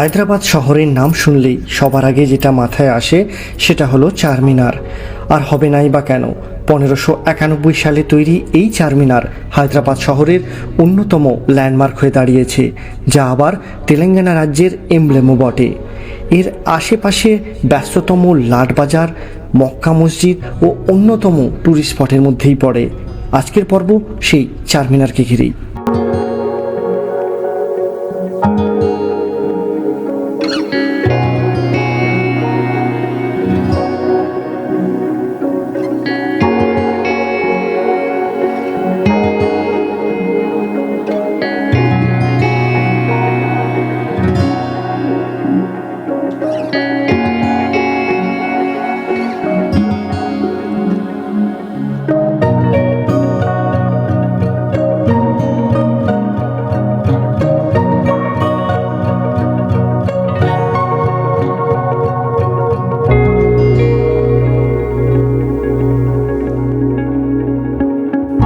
হায়দ্রাবাদ শহরের নাম শুনলেই সবার আগে যেটা মাথায় আসে সেটা হলো চারমিনার। আর হবে নাই বা কেন? পনেরোশো একানব্বই সালে তৈরি এই চারমিনার হায়দ্রাবাদ শহরের অন্যতম ল্যান্ডমার্ক হয়ে দাঁড়িয়েছে, যা আবার তেলেঙ্গানা রাজ্যের এমব্লেমও বটে। এর আশেপাশে ব্যস্ততম লাটবাজার, মক্কা মসজিদ ও অন্যতম ট্যুরিস্ট স্পটের মধ্যেই পড়ে। আজকের পর্ব সেই চারমিনারকে ঘিরেই।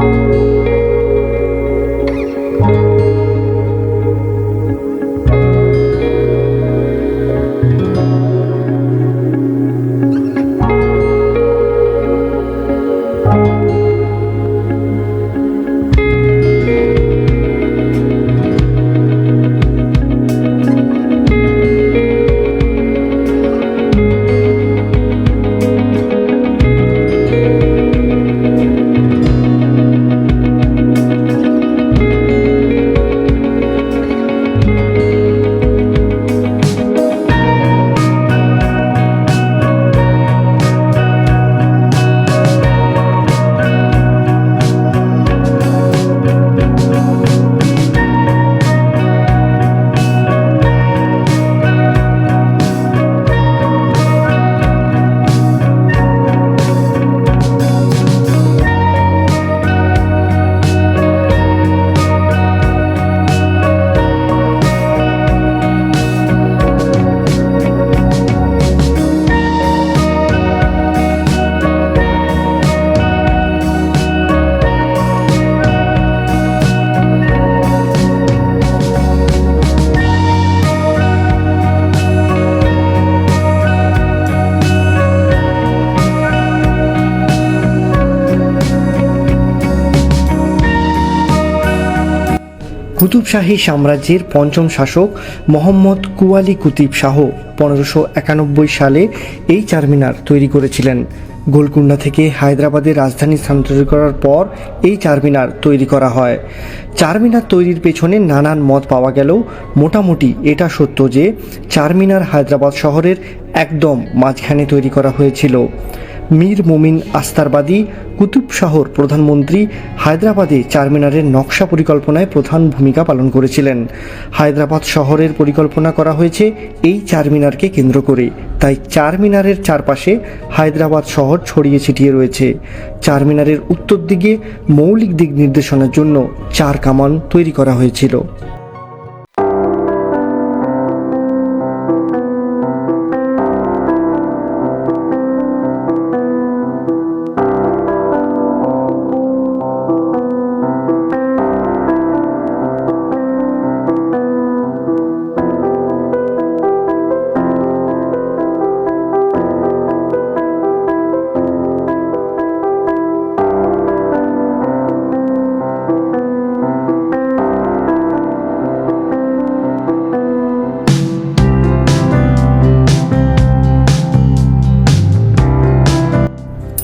কুতুব শাহী সাম্রাজ্যের পঞ্চম শাসক মোহাম্মদ কুয়ালি কুতুব শাহ পনেরোশো একানব্বই সালে এই চারমিনার তৈরি করেছিলেন। গোলকুন্ডা থেকে হায়দ্রাবাদের রাজধানী স্থানান্তরিত করার পর এই চারমিনার তৈরি করা হয়। চারমিনার তৈরির পেছনে নানান মত পাওয়া গেলেও মোটামুটি এটা সত্য যে চারমিনার হায়দ্রাবাদ শহরের একদম মাঝখানে তৈরি করা হয়েছিল। মীর মোমিন আস্তারবাদী কুতুব শাহর প্রধানমন্ত্রী হায়দ্রাবাদে চারমিনারের নকশা পরিকল্পনায় প্রধান ভূমিকা পালন করেছিলেন। হায়দ্রাবাদ শহরের পরিকল্পনা করা হয়েছে এই চারমিনারকে কেন্দ্র করে। তাই চারমিনারের চারপাশে হায়দ্রাবাদ শহর ছড়িয়ে ছিটিয়ে রয়েছে। চারমিনারের উত্তর দিকে মৌলিক দিক নির্দেশনার জন্য চার কামান তৈরি করা হয়েছিল।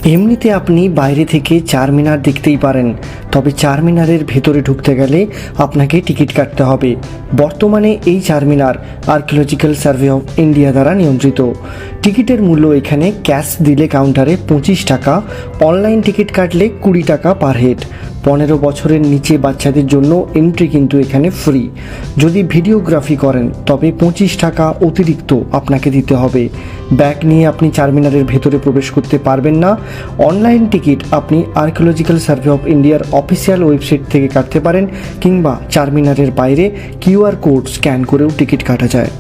এমনিতে আপনি বাইরে থেকে চারমিনার দেখতেই পারেন, তবে চারমিনারের ভেতরে ঢুকতে গেলে আপনাকে টিকিট কাটতে হবে। বর্তমানে এই Charminar Archaeological Survey of India দ্বারা নিয়ন্ত্রিত। টিকিটের মূল্য এখানে ক্যাশ দিলে কাউন্টারে পঁচিশ টাকা, অনলাইন টিকিট কাটলে কুড়ি টাকা পার হেড। পনেরো বছরের নিচে বাচ্চাদের জন্য এন্ট্রি কিন্তু এখানে ফ্রি যদি ভিডিওগ্রাফি করেন, তবে পঁচিশ টাকা অতিরিক্ত আপনাকে দিতে হবে। ব্যাগ নিয়ে আপনি চারমিনারের ভেতরে প্রবেশ করতে পারবেন না। অনলাইন টিকিট আপনি আর্কিওলজিক্যাল সার্ভে অফ ইন্ডিয়ার অফিসিয়াল ওয়েবসাইট থেকে কাটতে পারেন, কিংবা চারমিনারের বাইরে কিউআর কোড স্ক্যান করেও টিকিট কাটা যায়।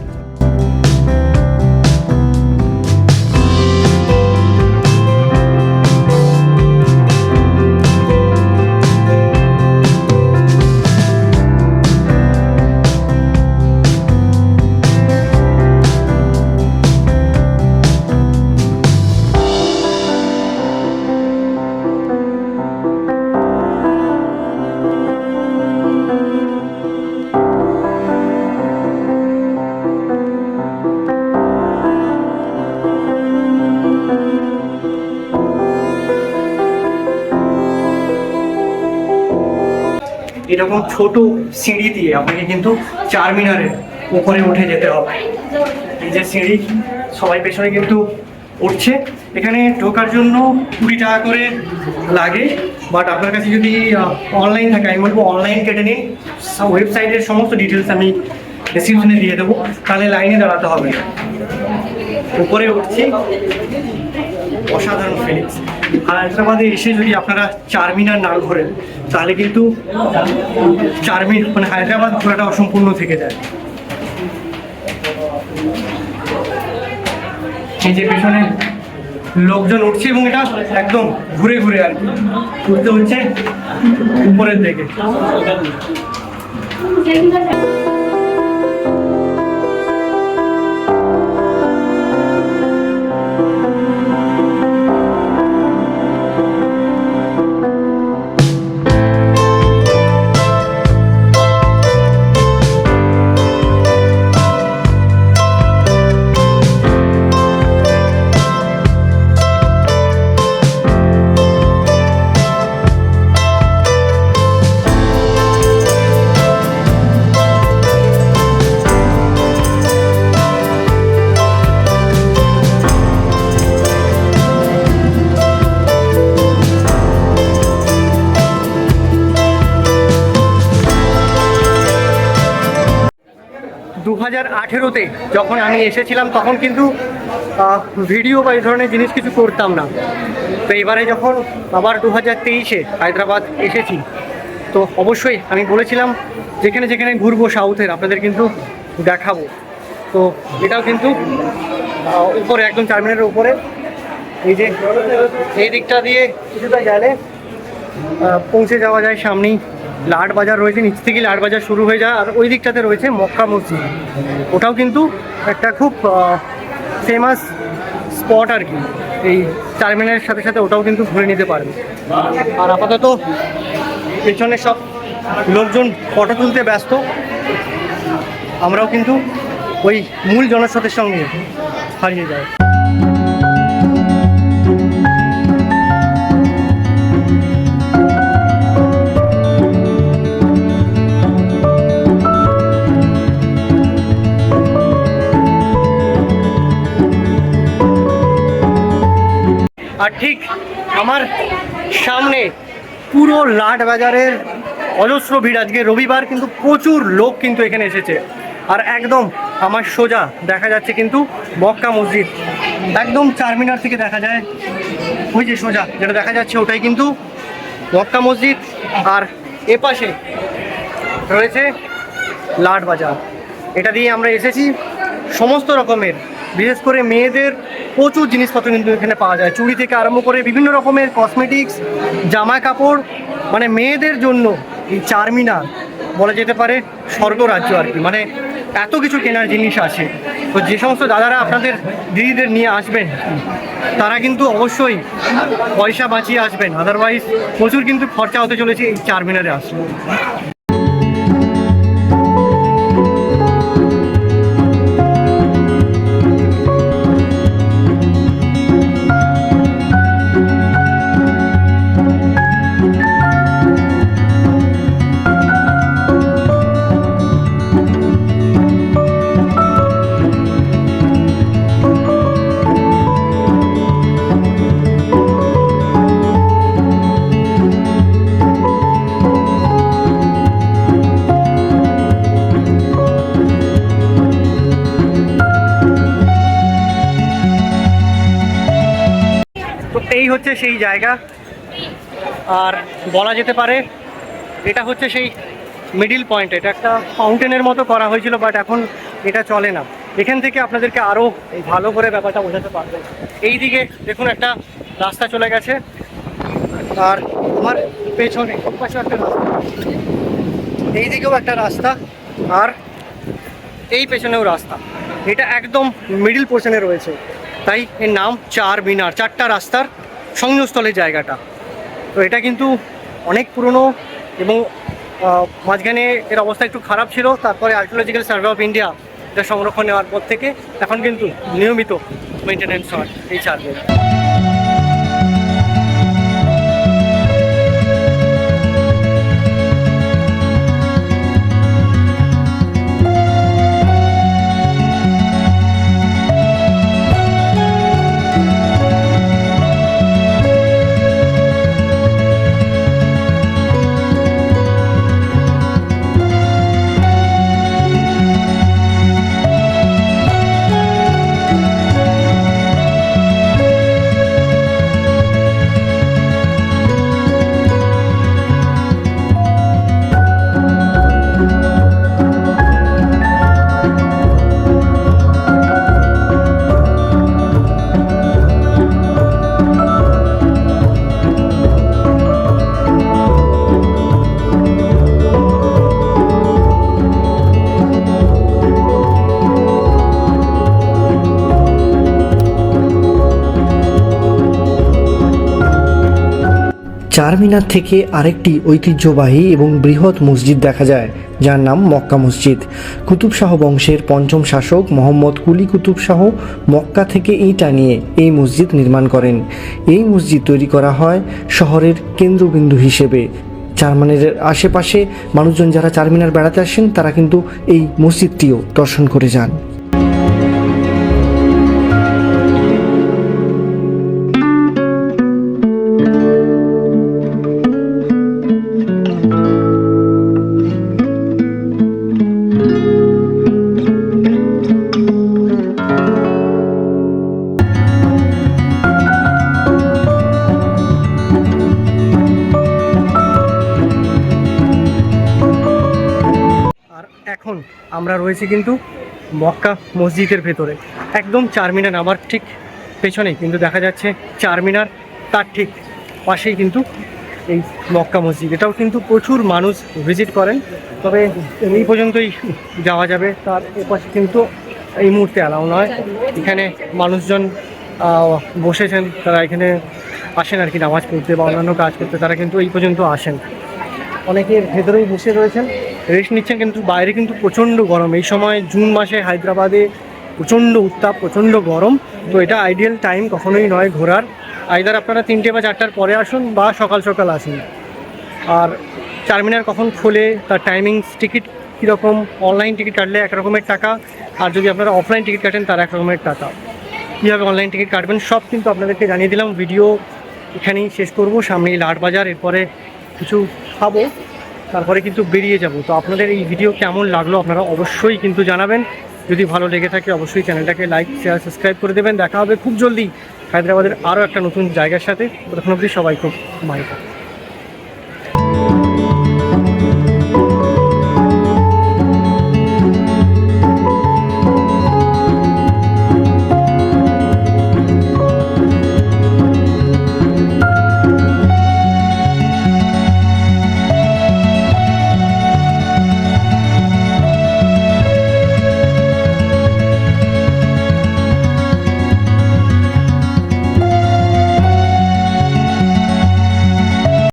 এরকম ছোট সিঁড়ি দিয়ে আপনাকে কিন্তু চার মিনারের উপরে উঠে যেতে হবে। এই যে সিঁড়ি, সবাই পেছনে কিন্তু উঠছে। এখানে ঢোকার জন্য কুড়ি টাকা করে লাগে বাট আপনার কাছে যদি অনলাইন থাকে, আমি বলব অনলাইন কেটে নিন ওয়েবসাইটের সমস্ত ডিটেলস আমি ডিসক্রিপশনে দিয়ে দেবো। তাহলে লাইনে দাঁড়াতে হবে। উপরে উঠছি। অসাধারণ ফিলিংস হায়দ্রাবাদে এসে যদি আপনারা চারমিনার না ঘোরেন, তাহলে কিন্তু চারমিন মানে হায়দ্রাবাদ ঘোরাটা অসম্পূর্ণ থেকে যায়। এই যে পেছনে লোকজন উঠছে এবং এটা একদম ঘুরে ঘুরে আর কি। উঠতে হচ্ছে উপরের দিকে। হাজার আঠেরোতে যখন আমি এসেছিলাম, তখন কিন্তু ভিডিও বা এই ধরনের জিনিস কিছু করতাম না। তো এবারে যখন আবার দু হাজার তেইশে হায়দ্রাবাদ এসেছি, তো অবশ্যই আমি বলেছিলাম, যেখানে যেখানে ঘুরবো সাউথের আপনাদের কিন্তু দেখাবো। তো এটাও কিন্তু উপরে, একদম চারমিনারের উপরে। এই যে, এই দিকটা দিয়ে কিছুটা গেলে পৌঁছে যাওয়া যায় সামনেই। লাট বাজার রয়েছে, নিচ থেকে লাট বাজার শুরু হয়ে যায়, আর ওই দিকটাতে রয়েছে মক্কা মসজিদ। ওটাও কিন্তু একটা খুব ফেমাস স্পট আর কি। এই চারমিনারের সাথে সাথে ওটাও কিন্তু ঘুরে নিতে পারবে। আর আপাতত পেছনে সব লোকজন ফটো তুলতে ব্যস্ত। আমরাও কিন্তু ওই মূল জনস্রোতের সঙ্গে হারিয়ে যাই। আর ঠিক আমার সামনে পুরো লাট বাজারের অজস্র ভিড়। আজকে রবিবার কিন্তু প্রচুর লোক কিন্তু এখানে এসেছে। আর একদম আমার সোজা দেখা যাচ্ছে কিন্তু মক্কা মসজিদ। একদম চারমিনার থেকে দেখা যায়। ওই যে সোজা যেটা দেখা যাচ্ছে ওটাই কিন্তু মক্কা মসজিদ। আর এপাশে রয়েছে লাট বাজার এটা দিয়ে আমরা এসেছি সমস্ত রকমের বিশেষ করে মেয়েদের প্রচুর জিনিসপত্র কিন্তু এখানে পাওয়া যায়। চুড়ি থেকে আরম্ভ করে বিভিন্ন রকমের কসমেটিক্স জামা কাপড় মানে মেয়েদের জন্য এই চারমিনার বলা যেতে পারে স্বর্গরাজ্য আর কি। মানে এত কিছু কেনার জিনিস আছে। তো যে সমস্ত দাদারা আপনাদের দিদিদের নিয়ে আসবেন, তারা কিন্তু অবশ্যই পয়সা বাঁচিয়ে আসবেন। আদারওয়াইজ প্রচুর কিন্তু খরচা হতে চলেছে এই চারমিনারে আসলে। এই হচ্ছে সেই জায়গা। আর বলা যেতে পারে, এটা হচ্ছে সেই মিডিল পয়েন্ট এটা একটা ফাউন্টেনের মতো করা হয়েছিল বাট এখন এটা চলে না। এখান থেকে আপনাদেরকে আরও ভালো করে ব্যাপারটা বোঝাতে পারবেন এই দিকে দেখুন একটা রাস্তা চলে গেছে। আর আমার পেছনে একটা রাস্তা। এই দিকেও একটা রাস্তা, আর এই পেছনেও রাস্তা। এটা একদম মিডিল পোর্শনে রয়েছে। তাই এর নাম চার মিনার, চারটা রাস্তার সংযোগস্থলের জায়গাটা। তো এটা কিন্তু অনেক পুরনো এবং মাঝখানে এর অবস্থা একটু খারাপ ছিল, তারপরে আর্কিওলজিক্যাল সার্ভে অফ ইন্ডিয়া এটা সংরক্ষণ নেওয়ার পর থেকে এখন কিন্তু নিয়মিত মেনটেন্যান্স হয় এই চার্জের চারমিনার থেকে আরেকটি ঐতিহ্যবাহী এবং বৃহৎ মসজিদ দেখা যায়, যার নাম মক্কা মসজিদ। কুতুব শাহ বংশের পঞ্চম শাসক মোহাম্মদ কুলি কুতুব শাহ মক্কা থেকে ইটা নিয়ে এই মসজিদ নির্মাণ করেন। এই মসজিদ তৈরি করা হয় শহরের কেন্দ্রবিন্দু হিসেবে। চারমিনারের আশেপাশে মানুষজন যারা চারমিনার বেড়াতে আসেন, তারা কিন্তু এই মসজিদটিও দর্শন করে যান। এখন আমরা রয়েছি কিন্তু মক্কা মসজিদের ভেতরে। একদম চারমিনার আমার ঠিক পেছনেই, কিন্তু দেখা যাচ্ছে চারমিনার তার ঠিক পাশেই কিন্তু এই মক্কা মসজিদ। এটাও কিন্তু প্রচুর মানুষ ভিজিট করেন, তবে এই পর্যন্তই যাওয়া যাবে। তার এপাশে কিন্তু এই মুহূর্তে অ্যালাউ নয়। এখানে মানুষজন বসেছেন, তারা এখানে আসেন আর কি, নামাজ পড়তে বা অন্যান্য কাজ করতে, তারা কিন্তু এই পর্যন্ত আসেন। অনেকের ভেতরেই বসে রয়েছেন। রেস্ট নিচ্ছেন কিন্তু বাইরে কিন্তু প্রচণ্ড গরম। এই সময় জুন মাসে হায়দ্রাবাদে প্রচণ্ড উত্তাপ, প্রচণ্ড গরম। তো এটা আইডিয়াল টাইম কখনোই নয় ঘোরার। আইদার আপনারা তিনটে বা চারটার পরে আসুন বা সকাল সকাল আসুন। আর চারমিনার কখন খোলে, তার টাইমিংস টিকিট কীরকম অনলাইন টিকিট কাটলে এক রকমের টাকা, আর যদি আপনারা অফলাইন টিকিট কাটেন, তার এক রকমের টাকা। কীভাবে অনলাইন টিকিট কাটবেন, সব কিন্তু আপনাদেরকে জানিয়ে দিলাম। ভিডিও এখানেই শেষ করব। সামনেই লাট বাজার, এরপরে কিছু খাব। তারপরে কিন্তু বেরিয়ে যাব। তো আপনাদের এই ভিডিও কেমন লাগল আপনারা অবশ্যই কিন্তু জানাবেন। যদি ভালো লেগে থাকে অবশ্যই চ্যানেলটাকে লাইক শেয়ার সাবস্ক্রাইব করে দেবেন। দেখা হবে খুব জলদি হায়দ্রাবাদের আরও একটা নতুন জায়গার সাথে। তখন অবধি সবাই খুব মাইকা